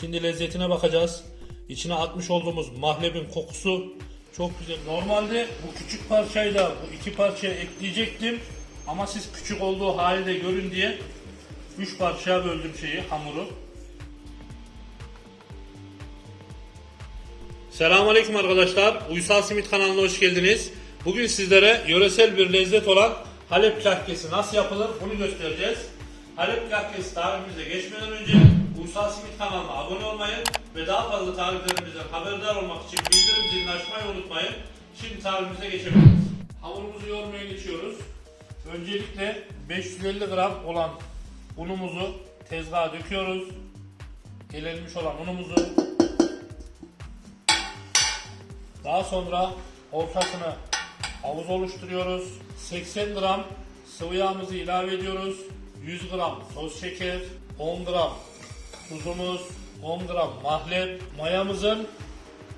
Şimdi lezzetine bakacağız. İçine atmış olduğumuz mahlebin kokusu çok güzel. Normalde bu küçük parçayı da bu iki parçaya ekleyecektim. Ama siz küçük olduğu halde görün diye üç parçaya böldüm şeyi, hamuru. Selamünaleyküm arkadaşlar. Uysal Simit kanalına hoş geldiniz. Bugün sizlere yöresel bir lezzet olan Halep lakkesi nasıl yapılır bunu göstereceğiz. Halep lakkesi tarifimize geçmeden önce Uysal Simit kanalına abone olmayı ve daha fazla tariflerimizden haberdar olmak için bildirim zilini açmayı unutmayın. Şimdi tarifimize geçebiliriz. Hamurumuzu yoğurmaya geçiyoruz. Öncelikle 550 gram olan unumuzu tezgaha döküyoruz. Elenmiş olan unumuzu daha sonra ortasına havuz oluşturuyoruz. 80 gram sıvı yağımızı ilave ediyoruz. 100 gram toz şeker, 10 gram tuzumuz, 10 gram mahlep. Mayamızın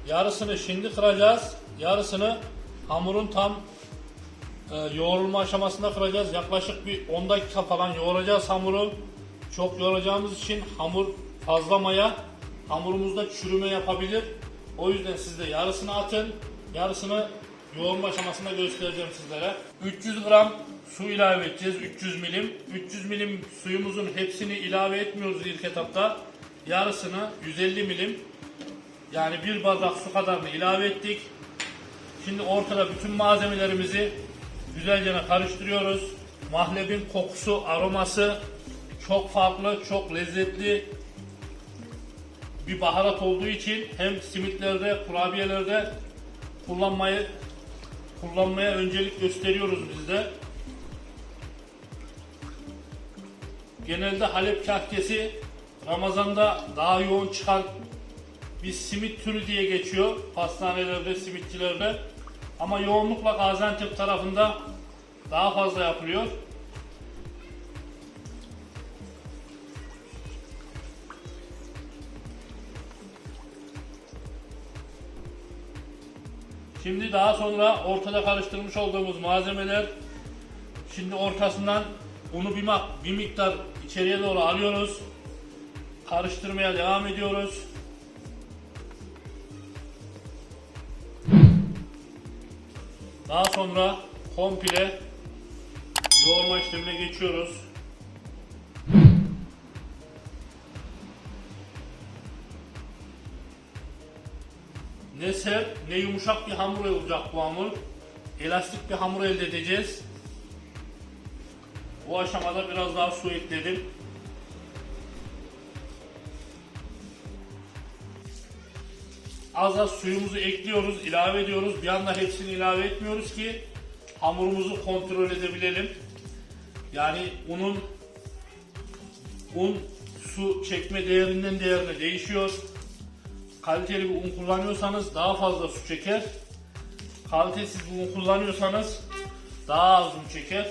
yarısını şimdi kıracağız. Yarısını hamurun tam e, yoğrulma aşamasında kıracağız. Yaklaşık bir 10 dakika falan yoğuracağız hamuru. Çok yoğuracağımız için hamur fazla maya hamurumuzda çürüme yapabilir. O yüzden siz de yarısını atın. Yarısını yoğurma aşamasında göstereceğim sizlere. 300 gram su ilave edeceğiz. 300 milim. 300 milim suyumuzun hepsini ilave etmiyoruz ilk etapta. Yarısını 150 milim yani bir bardak su kadarını ilave ettik. Şimdi ortada bütün malzemelerimizi güzelce karıştırıyoruz. Mahlebin kokusu, aroması çok farklı, çok lezzetli bir baharat olduğu için hem simitlerde, kurabiyelerde kullanmayı kullanmaya öncelik gösteriyoruz biz de. Genelde Halep kahkesi Ramazan'da daha yoğun çıkan bir simit türü diye geçiyor pastanelerde, simitçilerde. Ama yoğunlukla Gaziantep tarafında daha fazla yapılıyor. Şimdi daha sonra ortada karıştırmış olduğumuz malzemeler şimdi ortasından unu bir, bir miktar içeriye doğru alıyoruz. Karıştırmaya devam ediyoruz. Daha sonra komple yoğurma işlemine geçiyoruz. Ne sert ne yumuşak bir hamur olacak bu hamur. Elastik bir hamur elde edeceğiz. Bu aşamada biraz daha su ekledim. Az az suyumuzu ekliyoruz, ilave ediyoruz. Bir anda hepsini ilave etmiyoruz ki hamurumuzu kontrol edebilelim. Yani unun un su çekme değerinden değerine değişiyor. Kaliteli bir un kullanıyorsanız daha fazla su çeker. Kalitesiz bir un kullanıyorsanız daha az un çeker.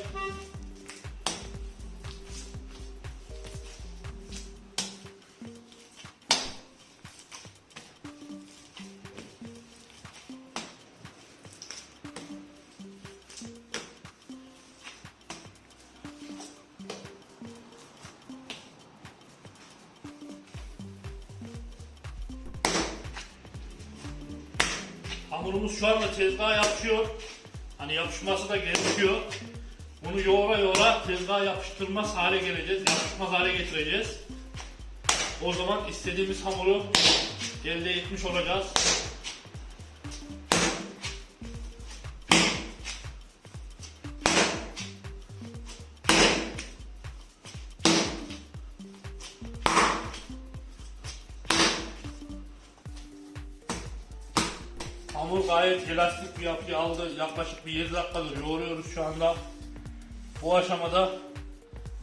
Hamurumuz şu anda tezgaha yapışıyor. Hani yapışması da gerekiyor. Bunu yoğura yoğura tezgaha yapıştırmaz hale geleceğiz. Yapışmaz hale getireceğiz. O zaman istediğimiz hamuru elde etmiş olacağız. Hamur gayet elastik bir yapıyı aldı. Yaklaşık bir 7 dakikadır yoğuruyoruz şu anda. Bu aşamada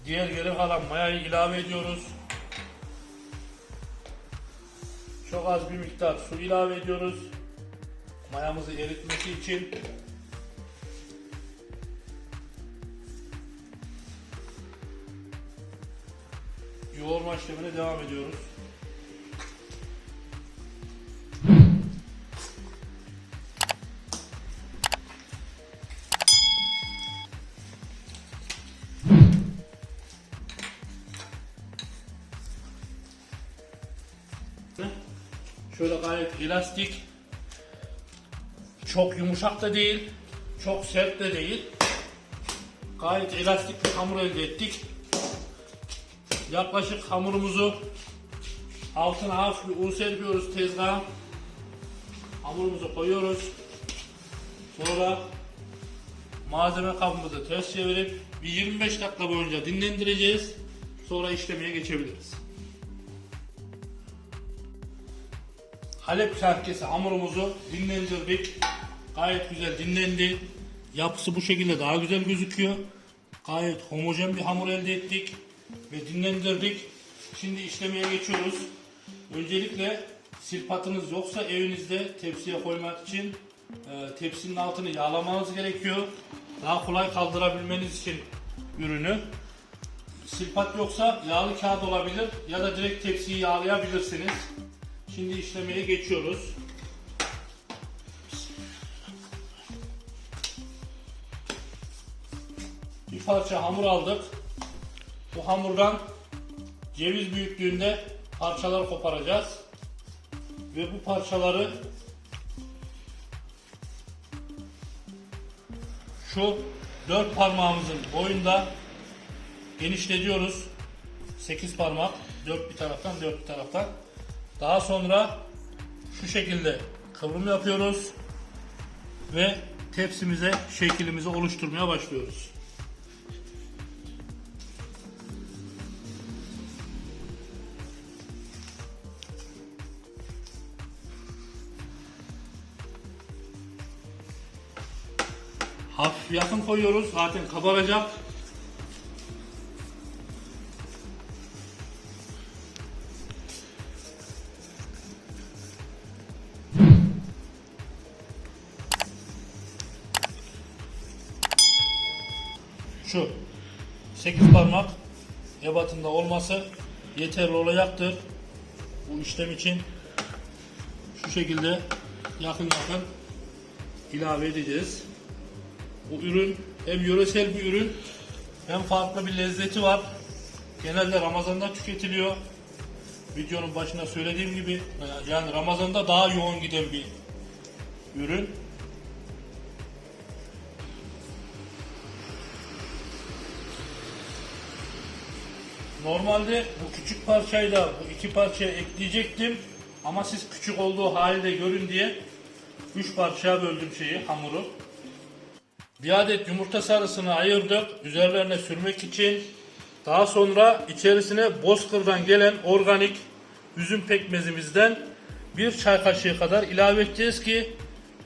diğer geri kalan mayayı ilave ediyoruz. Çok az bir miktar su ilave ediyoruz. Mayamızı eritmesi için. Yoğurma işlemine devam ediyoruz. Şöyle gayet elastik. Çok yumuşak da değil. Çok sert de değil. Gayet elastik bir hamur elde ettik. Yaklaşık hamurumuzu altına hafif bir un serpiyoruz tezgaha. Hamurumuzu koyuyoruz. Sonra malzeme kabımızı ters çevirip bir 25 dakika boyunca dinlendireceğiz. Sonra işlemeye geçebiliriz. Halep şarkesi hamurumuzu dinlendirdik. Gayet güzel dinlendi. Yapısı bu şekilde daha güzel gözüküyor. Gayet homojen bir hamur elde ettik ve dinlendirdik. Şimdi işlemeye geçiyoruz. Öncelikle silpatınız yoksa evinizde tepsiye koymak için e, tepsinin altını yağlamanız gerekiyor. Daha kolay kaldırabilmeniz için ürünü. Silpat yoksa yağlı kağıt olabilir ya da direkt tepsiyi yağlayabilirsiniz. Şimdi işlemeye geçiyoruz. Bir parça hamur aldık. Bu hamurdan ceviz büyüklüğünde parçalar koparacağız. Ve bu parçaları şu dört parmağımızın boyunda genişletiyoruz. 8 parmak, dört bir taraftan, dört bir taraftan. Daha sonra şu şekilde kıvrım yapıyoruz ve tepsimize şeklimizi oluşturmaya başlıyoruz. Hafif yakın koyuyoruz. Zaten kabaracak. Şu 8 parmak ebatında olması yeterli olacaktır. Bu işlem için şu şekilde yakın yakın ilave edeceğiz. Bu ürün hem yöresel bir ürün hem farklı bir lezzeti var. Genelde Ramazan'da tüketiliyor. Videonun başına söylediğim gibi yani Ramazan'da daha yoğun giden bir ürün. Normalde bu küçük parçayı da bu iki parçaya ekleyecektim. Ama siz küçük olduğu halde görün diye üç parçaya böldüm şeyi, hamuru. Bir adet yumurta sarısını ayırdık üzerlerine sürmek için. Daha sonra içerisine Bozkır'dan gelen organik üzüm pekmezimizden bir çay kaşığı kadar ilave edeceğiz ki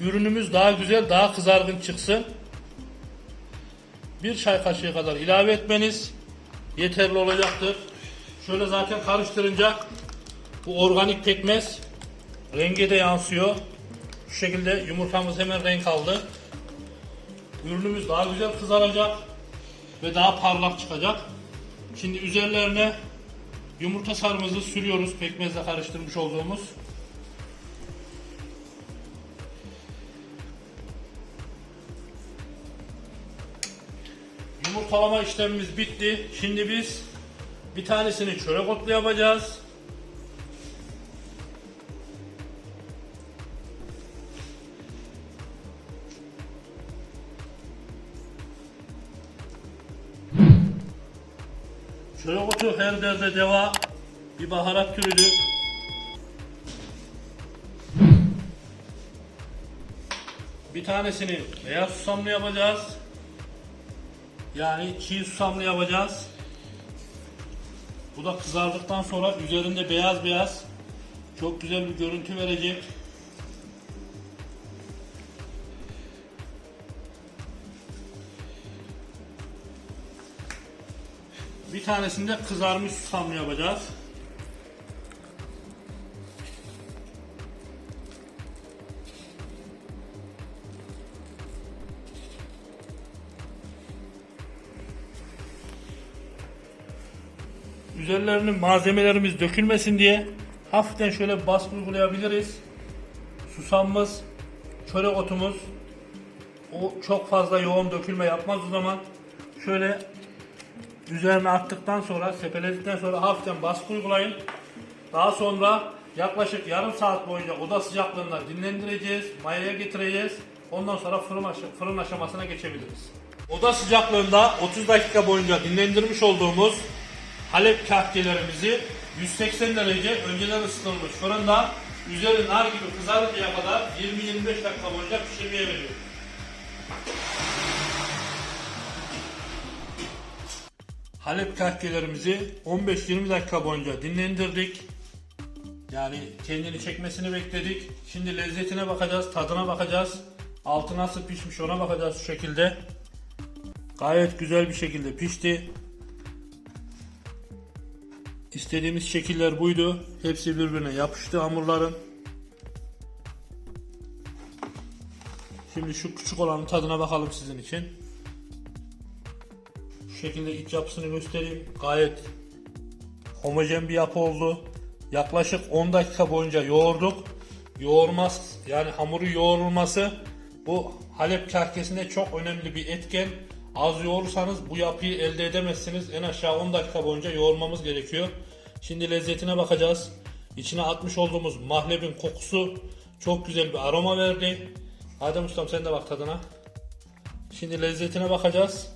ürünümüz daha güzel, daha kızargın çıksın. Bir çay kaşığı kadar ilave etmeniz yeterli olacaktır. Şöyle zaten karıştırınca bu organik pekmez renge de yansıyor. Şu şekilde yumurtamız hemen renk aldı. Ürünümüz daha güzel kızaracak ve daha parlak çıkacak. Şimdi üzerlerine yumurta sarımızı sürüyoruz pekmezle karıştırmış olduğumuz. Yumurtalama işlemimiz bitti. Şimdi biz bir tanesini çörek otlu yapacağız. Çörek otu her derde deva bir baharat türüdür. Bir tanesini beyaz susamlı yapacağız. Yani çiğ susamlı yapacağız. Bu da kızardıktan sonra üzerinde beyaz beyaz çok güzel bir görüntü verecek. Bir tanesinde kızarmış susamlı yapacağız. Üzerlerinin malzemelerimiz dökülmesin diye hafiften şöyle baskı uygulayabiliriz. Susamımız, çörek otumuz o çok fazla yoğun dökülme yapmaz o zaman. Şöyle üzerine attıktan sonra, sepeledikten sonra hafiften baskı uygulayın. Daha sonra yaklaşık yarım saat boyunca oda sıcaklığında dinlendireceğiz. Mayaya getireceğiz. Ondan sonra fırın, aş- fırın aşamasına geçebiliriz. Oda sıcaklığında 30 dakika boyunca dinlendirmiş olduğumuz Halep kahkelerimizi 180 derece önceden ısıtılmış fırında üzeri nar gibi kızarıncaya kadar 20-25 dakika boyunca pişirmeye veriyoruz. Halep kahkelerimizi 15-20 dakika boyunca dinlendirdik. Yani kendini çekmesini bekledik. Şimdi lezzetine bakacağız, tadına bakacağız. Altı nasıl pişmiş ona bakacağız şu şekilde. Gayet güzel bir şekilde pişti. İstediğimiz şekiller buydu. Hepsi birbirine yapıştı hamurların. Şimdi şu küçük olanın tadına bakalım sizin için. Şu şekilde iç yapısını göstereyim. Gayet homojen bir yapı oldu. Yaklaşık 10 dakika boyunca yoğurduk. Yoğurmaz yani hamuru yoğrulması bu Halep kahkesinde çok önemli bir etken. Az yoğurursanız bu yapıyı elde edemezsiniz. En aşağı 10 dakika boyunca yoğurmamız gerekiyor. Şimdi lezzetine bakacağız. İçine atmış olduğumuz mahlebin kokusu çok güzel bir aroma verdi. Adem Ustam sen de bak tadına. Şimdi lezzetine bakacağız.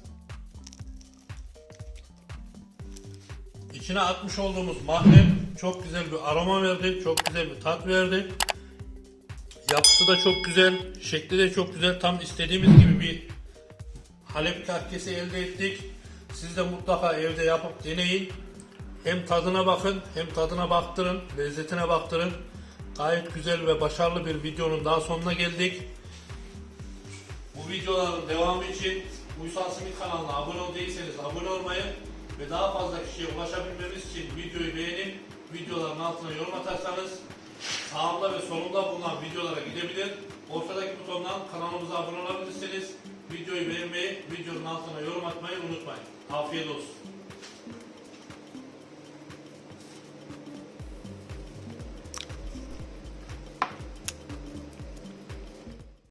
İçine atmış olduğumuz mahlep çok güzel bir aroma verdi, çok güzel bir tat verdi. Yapısı da çok güzel, şekli de çok güzel. Tam istediğimiz gibi bir Halep kahkesi elde ettik. Siz de mutlaka evde yapıp deneyin. Hem tadına bakın, hem tadına baktırın, lezzetine baktırın. Gayet güzel ve başarılı bir videonun daha sonuna geldik. Bu videoların devamı için Uysal Simit kanalına abone ol değilseniz abone olmayı ve daha fazla kişiye ulaşabilmemiz için videoyu beğenip videoların altına yorum atarsanız sağımda ve solumda bulunan videolara gidebilir. Ortadaki butondan kanalımıza abone olabilirsiniz. Videoyu beğenmeyi, videonun altına yorum atmayı unutmayın. Afiyet olsun.